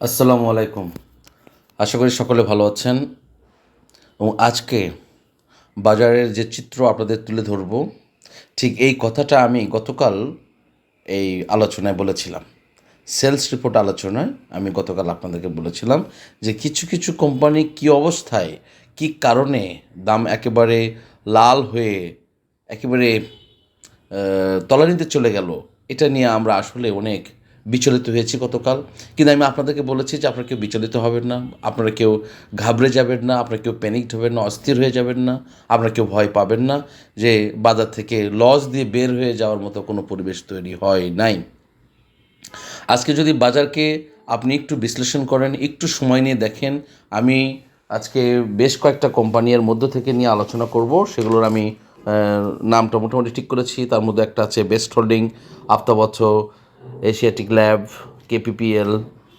আসসালামু আলাইকুম। আশা করি সকলে ভালো আছেন। এবং আজকে বাজারের যে চিত্র আপনাদের তুলে ধরব, ঠিক এই কথাটা আমি গতকাল এই আলোচনায় বলেছিলাম। সেলস রিপোর্ট আলোচনায় আমি গতকাল আপনাদেরকে বলেছিলাম যে কিছু কিছু কোম্পানি কী অবস্থায়, কী কারণে দাম একেবারে লাল হয়ে একেবারে তলানিতে চলে গেল, এটা নিয়ে আমরা আসলে অনেক বিচলিত হয়েছি গতকাল। কিন্তু আমি আপনাদেরকে বলেছি যে আপনারা কেউ বিচলিত হবেন না, আপনারা কেউ ঘাবড়ে যাবেন না, আপনারা কেউ প্যানিকড হবেন না, অস্থির হয়ে যাবেন না, আপনারা কেউ ভয় পাবেন না যে বাজার থেকে লস দিয়ে বের হয়ে যাওয়ার মতো কোনো পরিবেশ তৈরি হয় নাই। আজকে যদি বাজারকে আপনি একটু বিশ্লেষণ করেন, একটু সময় নিয়ে দেখেন, আমি আজকে বেশ কয়েকটা কোম্পানির মধ্য থেকে নিয়ে আলোচনা করব। সেগুলোর আমি নামটা মোটামুটি ঠিক করেছি। তার মধ্যে একটা আছে বেস্ট হোল্ডিং আফতাবছ এশিয়াটিক ল্যাব কেপিপিএল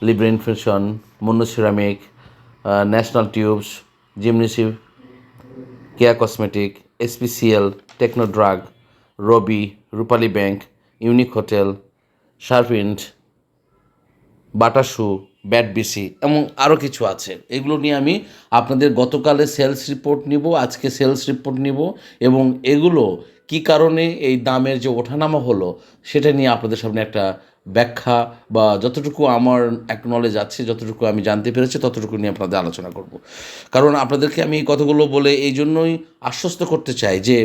লিব্রেন infection Monno ceramic national tubes জিমনিসিভ Keya Cosmetic SPCL Techno Drug Robi Rupali Bank Unique Hotel সার্ভিন্ট বাটাসু BAT BC এবং আরও কিছু আছে। এগুলো নিয়ে আমি আপনাদের গতকালে সেলস রিপোর্ট নিব, আজকে সেলস রিপোর্ট নিব এবং এগুলো কি কারণে এই দামের যে ওঠানামা হলো সেটা নিয়ে আপনাদের সামনে একটা ব্যাখ্যা বা যতটুকু আমার এক নলেজ আছে, যতটুকু আমি জানতে পেরেছি, ততটুকু নিয়ে আপনাদের আলোচনা করব। কারণ আপনাদেরকে আমি এই কথাগুলো বলে এই জন্যই আশ্বস্ত করতে চাই যে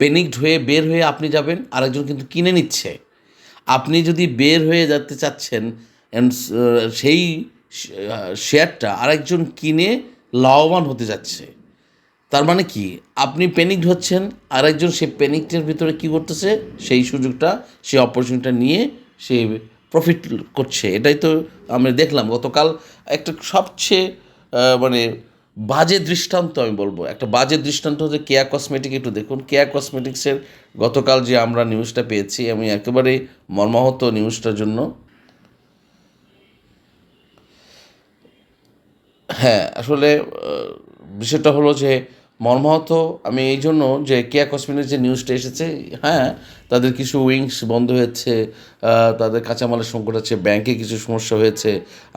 পেনিকড হয়ে বের হয়ে আপনি যাবেন, আরেকজন কিন্তু কিনে নিচ্ছে। আপনি যদি বের হয়ে যেতে চাচ্ছেন and, আহ, সেই শেয়ারটা আরেকজন কিনে লাভবান হতে যাচ্ছে। তার মানে কি? আপনি প্যানিকড হচ্ছেন আরেকজন সেই প্যানিকটার ভিতরে কি করতেছে? সেই সুযোগটা সেই অপরচুনিটিটা নিয়ে সে প্রফিট করছে। এটাই তো আমরা দেখলাম। গতকাল একটা সবচেয়ে মানে বাজে দৃষ্টান্ত আমি বলব। একটা বাজে দৃষ্টান্ত হচ্ছে কেয়া কসমেটিক একটু দেখুন। কেয়া কসমেটিক্সের গতকাল যে আমরা নিউজটা পেয়েছি আমি একেবারে মর্মাহত নিউজটার জন্য। হ্যাঁ আসলে বিষয়টা হলো যে মর্মাহত আমি এই জন্য যে কেয়া কসমেটিক যে নিউজটা এসেছে হ্যাঁ তাদের কিছু উইংস বন্ধ হয়েছে তাদের কাঁচামালের সংকট আছে, ব্যাংকে কিছু সমস্যা হয়েছে,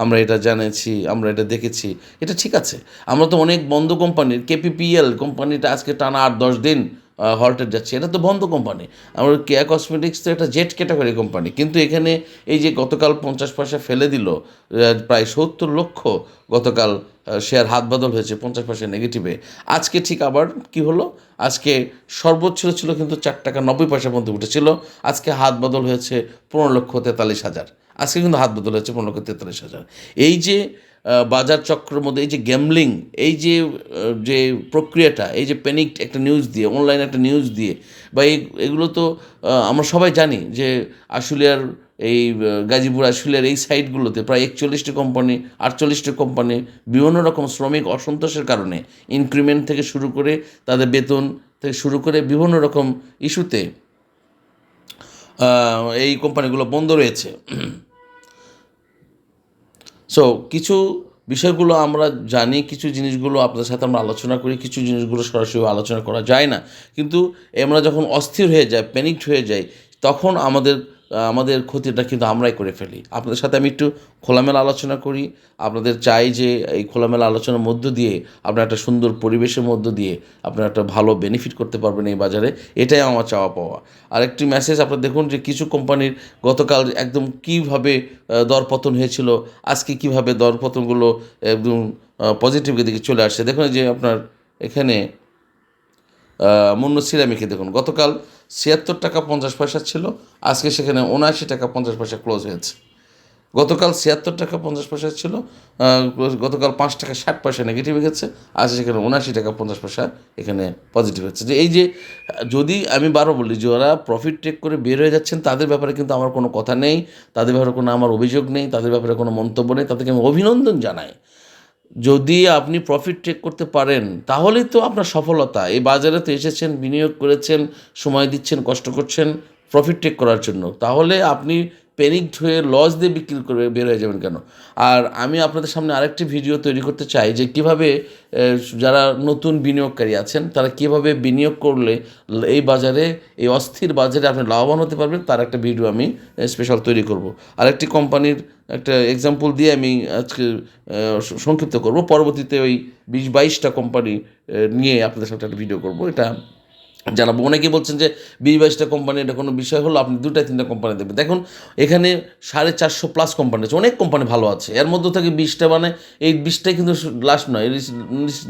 আমরা এটা জানেছি, আমরা এটা দেখেছি, এটা ঠিক আছে। আমরা তো অনেক বন্ধ কোম্পানির, কেপিপিএল কোম্পানিটা আজকে টানা আট, দশ দিন হল্টেড যাচ্ছে, এটা তো বন্ধ কোম্পানি। আমার কেয়া কসমেটিক্স তো একটা জেট ক্যাটাগরি কোম্পানি, কিন্তু এখানে এই যে গতকাল পঞ্চাশ পয়সা ফেলে দিল প্রায় সত্তর লক্ষ গতকাল শেয়ার হাত বদল হয়েছে পঞ্চাশ পয়সা নেগেটিভে আজকে ঠিক আবার কি হলো? আজকে সর্বোচ্চ ছিল কিন্তু চার টাকা নব্বই পয়সার মধ্যে উঠেছিল। আজকে হাত বদল হয়েছে পনেরো লক্ষ তেতাল্লিশ হাজার। আজকে কিন্তু হাত বদল হয়েছে পনেরো লক্ষ তেতাল্লিশ হাজার। এই যে বাজার চক্রের মধ্যে এই যে গ্যামলিং এই যে যে প্রক্রিয়াটা, এই যে প্যানিক একটা নিউজ দিয়ে অনলাইন একটা নিউজ দিয়ে, বা এই, এগুলো তো আমরা সবাই জানি যে আশুলিয়ার এই গাজীপুর, আশুলিয়ার এই সাইটগুলোতে প্রায় একচল্লিশটি কোম্পানি আটচল্লিশটি কোম্পানি বিভিন্ন রকম শ্রমিক অসন্তোষের কারণে ইনক্রিমেন্ট থেকে শুরু করে তাদের বেতন থেকে শুরু করে বিভিন্ন রকম ইস্যুতে এই কোম্পানিগুলো বন্ধ রয়েছে। সো কিছু বিষয়গুলো আমরা জানি, কিছু জিনিসগুলো আপনাদের সাথে আমরা আলোচনা করি, কিছু জিনিসগুলো সরাসরি আলোচনা করা যায় না। কিন্তু আমরা যখন অস্থির হয়ে যায় প্যানিকড হয়ে যাই, তখন আমাদের আমাদের ক্ষতিটা কিন্তু আমরাই করে ফেলি। আপনাদের সাথে আমি একটু খোলামেলা আলোচনা করি। আপনাদের চাই যে এই খোলামেলা আলোচনার মধ্য দিয়ে আপনার একটা সুন্দর পরিবেশের মধ্য দিয়ে আপনার একটা ভালো বেনিফিট করতে পারবেন এই বাজারে। এটাই আমার চাওয়া পাওয়া। আর একটি মেসেজ আপনারা দেখুন যে কিছু কোম্পানির গতকাল একদম কীভাবে দরপতন হয়েছিল, আজকে কীভাবে দরপতনগুলো একদম পজিটিভ দিকে চলে আসছে। দেখুন যে আপনার এখানে মুন্ন সিরামিকে দেখুন। গতকাল ছিয়াত্তর টাকা পঞ্চাশ পয়সা ছিল। আজকে সেখানে উনআশি টাকা পঞ্চাশ পয়সা ক্লোজ হয়েছে। গতকাল ছিয়াত্তর টাকা পঞ্চাশ পয়সা ছিল গতকাল পাঁচ টাকা ষাট পয়সা নেগেটিভ গেছে, আজ সেখানে উনআশি টাকা পঞ্চাশ পয়সা এখানে পজিটিভ হচ্ছে যে এই যে, যদি আমি বারো বলি, যে ওরা প্রফিট টেক করে বের হয়ে যাচ্ছেন, তাদের ব্যাপারে কিন্তু আমার কোনো কথা নেই, তাদের ব্যাপারে কোনো আমার অভিযোগ নেই, তাদের ব্যাপারে কোনো মন্তব্য নেই, তাদেরকে আমি অভিনন্দন জানাই। যদি আপনি প্রফিট টেক করতে পারেন, তাহলেই তো আপনার সফলতা। এই বাজারে তো এসেছেন, বিনিয়োগ করেছেন, সময় দিচ্ছেন, কষ্ট করছেন প্রফিট টেক করার জন্য। তাহলে আপনি প্যানিকড হয়ে লস দিয়ে বিক্রি করে বের হয়ে যাবেন কেন? আর আমি আপনাদের সামনে আরেকটি ভিডিও তৈরি করতে চাই যে কীভাবে যারা নতুন বিনিয়োগকারী আছেন, তারা কীভাবে বিনিয়োগ করলে এই বাজারে, এই অস্থির বাজারে আপনি লাভবান হতে পারবেন, তার একটা ভিডিও আমি স্পেশাল তৈরি করব। আরেকটি কোম্পানির একটা এক্সাম্পল দিয়ে আমি আজকে সংক্ষিপ্ত করব। পরবর্তীতে ওই বিশ বাইশটা কোম্পানি নিয়ে আপনাদের সাথে একটা ভিডিও করব। এটা জানাব অনেকেই বলছেন যে বিশ বাইশটা কোম্পানি এটা কোনো বিষয় হলো, আপনি দুটা তিনটা কোম্পানি দেবেন দেখুন, এখানে সাড়ে চারশো প্লাস কোম্পানি আছে, অনেক কোম্পানি ভালো আছে। এর মধ্যে থেকে বিশটা মানে এই বিশটাই কিন্তু লাস্ট নয়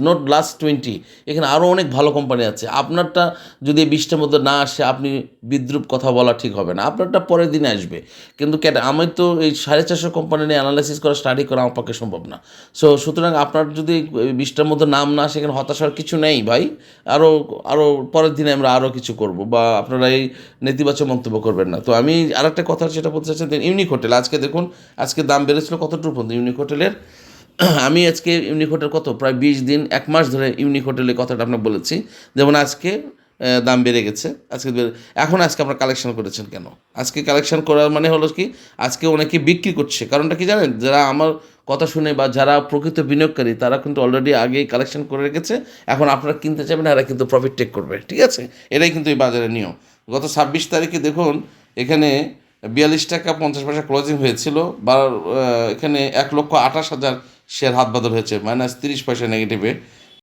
নট লাস্ট টোয়েন্টি এখানে আরও অনেক ভালো কোম্পানি আছে। আপনারটা যদি এই বিশটার মধ্যে না আসে, আপনি বিদ্রুপ কথা বলা ঠিক হবে না। আপনারটা পরের দিনে আসবে। কিন্তু কেন, আমি তো এই সাড়ে চারশো কোম্পানি নিয়ে অ্যানালাইসিস করা স্টাডি করা আমার পক্ষে সম্ভব না। সো সুতরাং আপনার যদি বিশটার মধ্যে নাম না আসে, এখানে হতাশার কিছু নেই ভাই। আরও আরও পরের দিনে আমরা আরও কিছু করব বা আপনারা এই নেতিবাচক মন্তব্য করবেন না। তো আমি আরেকটা কথা যেটা বলতে চাচ্ছি ইউনিক হোটেল। আজকে দেখুন, আজকে দাম বেড়েছিল কতটুকু পর্যন্ত ইউনিক হোটেলের, আমি আজকে ইউনিক হোটেল কত? প্রায় বিশ দিন, এক মাস ধরে ইউনিক হোটেলের কথাটা আপনাকে বলেছি। যেমন আজকে দাম বেড়ে গেছে। আজকে এখন আজকে আপনারা কালেকশন করেছেন কেন? আজকে কালেকশন করার মানে হলো কি? আজকে অনেকে বিক্রি করছে। কারণটা কি জানেন? যারা আমার কথা শুনে বা যারা প্রকৃত বিনিয়োগকারী, তারা কিন্তু অলরেডি আগেই কালেকশন করে রেখেছে। এখন আপনারা কিনতে চাবেন এরা কিন্তু প্রফিট টেক করবে, ঠিক আছে? এটাই কিন্তু এই বাজারের নিয়ম। গত ছাব্বিশ তারিখে দেখুন, এখানে বিয়াল্লিশ টাকা পঞ্চাশ পয়সা ক্লোজিং হয়েছিল, বা এখানে এক লক্ষ আঠাশ হাজার শেয়ার হাত বদল হয়েছে মাইনাস তিরিশ পয়সা নেগেটিভে